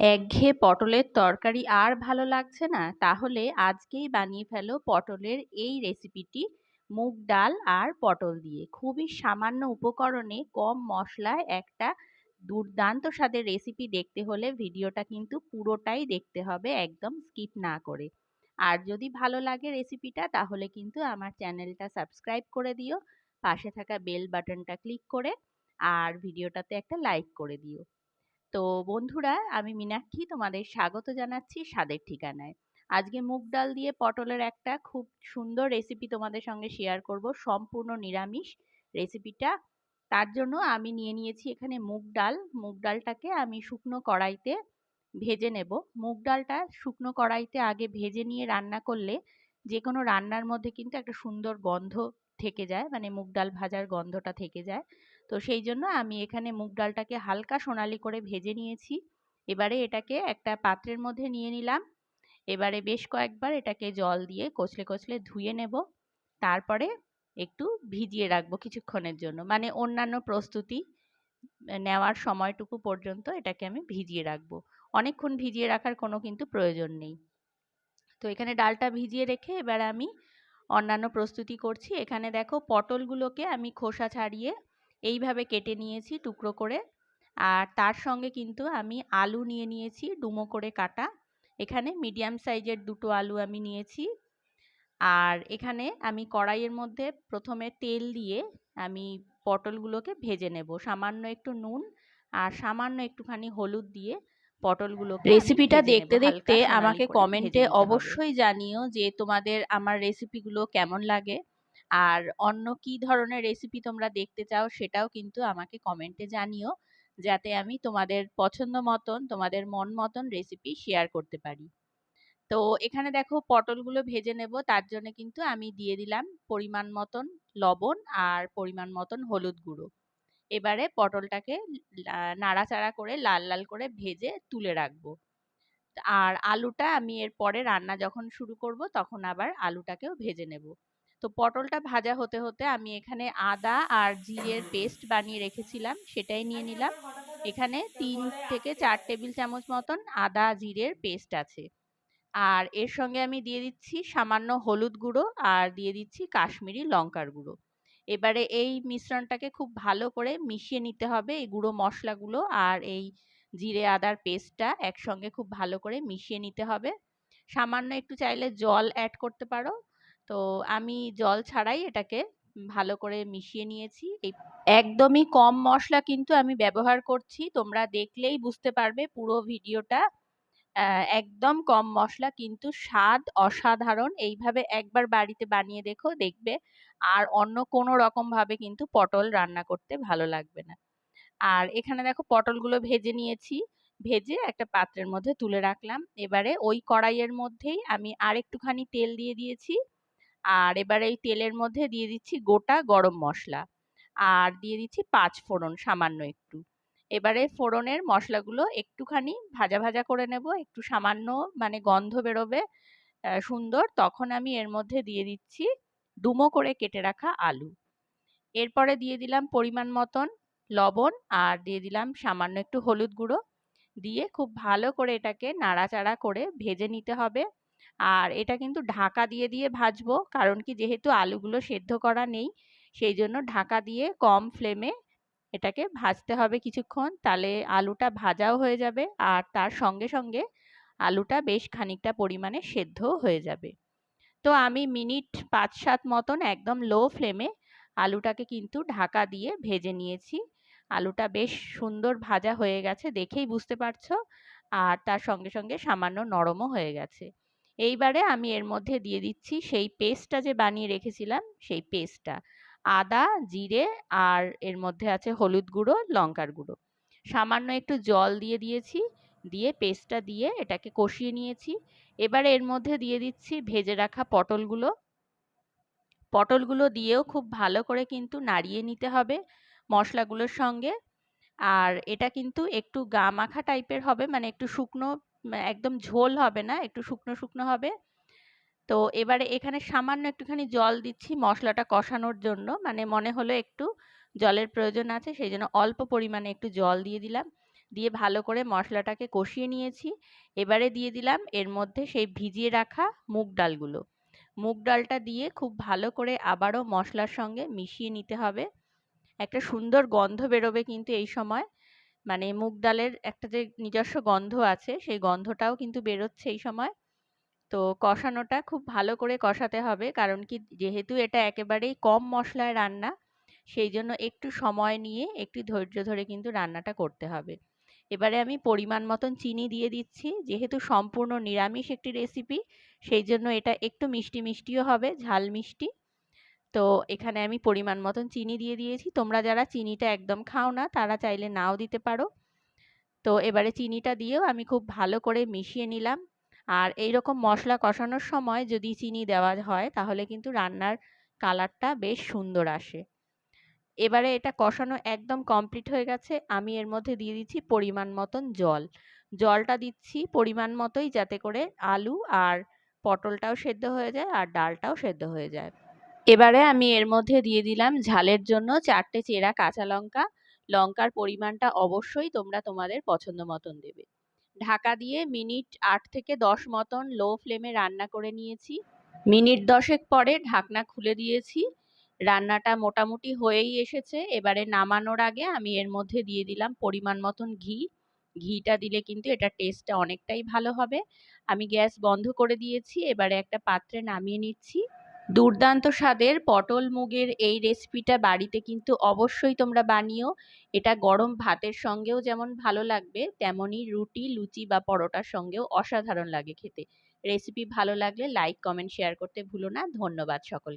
একঘেয়ে পটলের তরকারি আর ভালো লাগছে না? তাহলে আজকেই বানিয়ে ফেলো পটলের এই রেসিপিটি মুগ ডাল আর পটল দিয়ে। খুবই সামান্য উপকরণে কম মশলায় একটা দুর্দান্ত স্বাদের রেসিপি দেখতে হলে ভিডিওটা কিন্তু পুরোটাই দেখতে হবে, একদম স্কিপ না করে। আর যদি ভালো লাগে রেসিপিটা তাহলে কিন্তু আমার চ্যানেলটা সাবস্ক্রাইব করে দিও, পাশে থাকা বেল বাটনটা ক্লিক করে, আর ভিডিওটাতে একটা লাইক করে দিও। তো বন্ধুরা, আমি মীনাক্ষী তোমাদের স্বাগত জানাচ্ছি স্বাদের ঠিকানায়। আজকে মুগ ডাল দিয়ে পটলের একটা খুব সুন্দর রেসিপি তোমাদের সঙ্গে শেয়ার করব, সম্পূর্ণ নিরামিষ রেসিপিটা তার জন্য আমি নিয়ে নিয়েছি এখানে মুগ ডাল। মুগ ডালটাকে আমি শুকনো কড়াইতে ভেজে নেব। মুগ ডালটা শুকনো কড়াইতে আগে ভেজে নিয়ে রান্না করলে যে কোনো রান্নার মধ্যে কিন্তু একটা সুন্দর গন্ধ থেকে যায় মানে মুগ ডাল ভাজার গন্ধটা থেকে যায়। তো সেই জন্য আমি এখানে মুগ ডালটাকে হালকা সোনালি করে ভেজে নিয়েছি। এবারে এটাকে একটা পাত্রের মধ্যে নিয়ে নিলাম। এবারে বেশ কয়েকবার এটাকে জল দিয়ে কচলে কচলে ধুয়ে নেব। তারপরে একটু ভিজিয়ে রাখব কিছুক্ষণের জন্য। মানে অন্যান্য প্রস্তুতি নেওয়ার সময়টুকু পর্যন্ত এটাকে আমি ভিজিয়ে রাখব। অনেকক্ষণ ভিজিয়ে রাখার কোনো কিন্তু প্রয়োজন নেই। তো এখানে ডালটা ভিজিয়ে রেখে এবার আমি অন্যান্য প্রস্তুতি করছি। এখানে দেখো পটলগুলোকে আমি খোসা ছাড়িয়ে এইভাবে কেটে নিয়েছি টুকরো করে। আর তার সঙ্গে কিন্তু আমি আলু নিয়ে নিয়েছি ডুমো করে কাটা। এখানে মিডিয়াম সাইজের দুটো আলু আমি নিয়েছি। আর এখানে আমি কড়াইয়ের মধ্যে প্রথমে তেল দিয়ে আমি পটলগুলোকে ভেজে নেব। সামান্য একটু নুন আর সামান্য একটুখানি হলুদ দিয়ে পটলগুলো রেসিপিটা দেখতে দেখতে আমাকে কমেন্টে অবশ্যই জানিও যে তোমাদের আমার রেসিপিগুলো কেমন লাগে। আর অন্য কি ধরনের রেসিপি তোমরা দেখতে চাও সেটাও কিন্তু আমাকে কমেন্টে জানিও, যাতে আমি তোমাদের পছন্দ মতন, তোমাদের মন মতন রেসিপি শেয়ার করতে পারি। তো এখানে দেখো পটলগুলো ভেজে নেব, তার জন্য কিন্তু আমি দিয়ে দিলাম পরিমাণ মতন লবণ আর পরিমাণ মতন হলুদ গুঁড়ো। এবারে পটলটাকে নাড়াচাড়া করে লাল লাল করে ভেজে তুলে রাখব। আর আলুটা আমি এর পরে রান্না যখন শুরু করব তখন আবার আলুটাকেও ভেজে নেব। তো পটলটা ভাজা হতে হতে আমি এখানে আদা আর জিরের পেস্ট বানিয়ে রেখেছিলাম, সেটাই নিয়ে নিলাম। এখানে তিন থেকে চার টেবিল চামচ মতন আদা জিরের পেস্ট আছে। আর এর সঙ্গে আমি দিয়ে দিচ্ছি সামান্য হলুদ গুঁড়ো আর দিয়ে দিচ্ছি কাশ্মীরি লঙ্কার গুঁড়ো। এবারে এই মিশ্রণটাকে খুব ভালো করে মিশিয়ে নিতে হবে এই গুঁড়ো মশলাগুলো আর এই জিরে আদার পেস্টটা একসঙ্গে খুব ভালো করে মিশিয়ে নিতে হবে। সামান্য একটু চাইলে জল অ্যাড করতে পারো। তো আমি জল ছাড়াই এটাকে ভালো করে মিশিয়ে নিয়েছি। একদমই কম মশলা কিন্তু আমি ব্যবহার করছি। তোমরা দেখলেই বুঝতে পারবে পুরো ভিডিওটা। একদম কম মশলা কিন্তু স্বাদ অসাধারণ। এইভাবে একবার বাড়িতে বানিয়ে দেখো, দেখবে। আর অন্য কোনো রকম ভাবে কিন্তু পটল রান্না করতে ভালো লাগবে না। আর এখানে দেখো পটলগুলো ভেজে নিয়েছি। ভেজে একটা পাত্রের মধ্যে তুলে রাখলাম। এবারে ওই কড়াইয়ের মধ্যেই আমি আর একটুখানি তেল দিয়ে দিয়েছি। আর এবারে এই তেলের মধ্যে দিয়ে দিচ্ছি গোটা গরম মশলা। আর দিয়ে দিচ্ছি পাঁচ ফোড়ন, সামান্য একটু। এবারে ফোড়নের মশলাগুলো একটুখানি ভাজা ভাজা করে নেব, একটু সামান্য মানে গন্ধ বেরোবে সুন্দর। তখন আমি এর মধ্যে দিয়ে দিচ্ছি ডুমো করে কেটে রাখা আলু। এরপরে দিয়ে দিলাম পরিমাণ মতন লবণ আর দিয়ে দিলাম সামান্য একটু হলুদ গুঁড়ো। দিয়ে খুব ভালো করে এটাকে নাড়াচাড়া করে ভেজে নিতে হবে। আর এটা কিন্তু ঢাকা দিয়ে দিয়ে ভাজবো। কারণ কি যেহেতু আলুগুলো সেদ্ধ করা নেই, সেই জন্য ঢাকা দিয়ে কম ফ্লেমে এটাকে ভাজতে হবে কিছুক্ষণ। তাহলে আলুটা ভাজাও হয়ে যাবে আর তার সঙ্গে সঙ্গে আলুটা বেশ খানিকটা পরিমাণে সেদ্ধও হয়ে যাবে। তো আমি মিনিট পাঁচ সাত মতন একদম লো ফ্লেমে আলুটাকে কিন্তু ঢাকা দিয়ে ভেজে নিয়েছি। আলুটা বেশ সুন্দর ভাজা হয়ে গেছে দেখেই বুঝতে পারছ। আর তার সঙ্গে সঙ্গে সামান্য নরমও হয়ে গেছে। এইবারে আমি এর মধ্যে দিয়ে দিচ্ছি সেই পেস্টটা যে বানিয়ে রেখেছিলাম, সেই পেস্টটা। আদা, জিরে আর এর মধ্যে আছে হলুদ গুঁড়ো, লঙ্কার গুঁড়ো। সামান্য একটু জল দিয়ে দিয়েছি, দিয়ে পেস্টটা দিয়ে এটাকে কষিয়ে নিয়েছি। এবারে এর মধ্যে দিয়ে দিচ্ছি ভেজে রাখা পটলগুলো। পটলগুলো দিয়েও খুব ভালো করে কিন্তু নাড়িয়ে নিতে হবে মশলাগুলোর সঙ্গে। আর এটা কিন্তু একটু গা মাখা টাইপের হবে মানে একটু শুকনো একদম ঝোল হবে না, একটু শুকনো শুকনো হবে। তো এবারে এখানে সামান্য একটুখানি জল দিচ্ছি মশলাটা কষানোর জন্য। মানে মনে হলো একটু জলের প্রয়োজন আছে, সেই জন্য অল্প পরিমাণে একটু জল দিয়ে দিলাম। দিয়ে ভালো করে মশলাটাকে কষিয়ে নিয়েছি। এবারে দিয়ে দিলাম এর মধ্যে সেই ভিজিয়ে রাখা মুগ ডালগুলো। মুগ ডালটা দিয়ে খুব ভালো করে আবারও মশলার সঙ্গে মিশিয়ে নিতে হবে। একটা সুন্দর গন্ধ বেরোবে কিন্তু এই সময়। মানে মুগ ডালের একটা যে নিজস্ব গন্ধ আছে, সেই গন্ধটাও কিন্তু বেরোচ্ছে এই সময়। তো কষানোটা খুব ভালো করে কষাতে হবে। কারণ কি, যেহেতু এটা একেবারেই কম মশলায় রান্না, সেই জন্য একটু সময় নিয়ে, একটু ধৈর্য ধরে কিন্তু রান্নাটা করতে হবে। এবারে আমি পরিমাণ মতন চিনি দিয়ে দিচ্ছি। যেহেতু সম্পূর্ণ নিরামিষ একটি রেসিপি সেই জন্য এটা একটু মিষ্টি মিষ্টিও হবে, ঝাল মিষ্টি। তো এখানে আমি পরিমাণ মতন চিনি দিয়ে দিয়েছি। তোমরা যারা চিনিটা একদম খাও না, তারা চাইলে নাও দিতে পারো। তো এবারে চিনিটা দিয়েও আমি খুব ভালো করে মিশিয়ে নিলাম। আর এই রকম মশলা কষানোর সময় যদি চিনি দেওয়া হয়, তাহলে কিন্তু রান্নার কালারটা বেশ সুন্দর আসে। এবারে এটা কষানো একদম কমপ্লিট হয়ে গেছে। আমি এর মধ্যে দিয়ে দিচ্ছি পরিমাণ মতন জল। জলটা দিচ্ছি পরিমাণ মতোই যাতে করে আলু আর পটলটাও সেদ্ধ হয়ে যায় আর ডালটাও সেদ্ধ হয়ে যায়। এবারে আমি এর মধ্যে দিয়ে দিলাম ঝালের জন্য চারটে চেরা কাঁচা লঙ্কা। লঙ্কার পরিমাণটা অবশ্যই তোমরা তোমাদের পছন্দ মতন দেবে। ঢাকা দিয়ে মিনিট আট থেকে দশ মতন লো ফ্লেমে রান্না করে নিয়েছি। মিনিট দশেক পরে ঢাকনা খুলে দিয়েছি। রান্নাটা মোটামুটি হয়েই এসেছে। এবারে নামানোর আগে আমি এর মধ্যে দিয়ে দিলাম পরিমাণ মতন ঘি। ঘিটা দিলে কিন্তু এটা টেস্টটা অনেকটাই ভালো হবে। আমি গ্যাস বন্ধ করে দিয়েছি। এবারে একটা পাত্রে নামিয়ে নিচ্ছি। দুর্দান্ত স্বাদের পটল মুগের এই রেসিপিটা বাড়িতে কিন্তু অবশ্যই তোমরা বানিও। এটা গরম ভাতের সঙ্গেও যেমন ভালো লাগবে, তেমনই রুটি, লুচি বা পরোটার সঙ্গেও অসাধারণ লাগে খেতে। রেসিপি ভালো লাগলে লাইক কমেন্ট শেয়ার করতে ভুলো না। ধন্যবাদ সকলকে।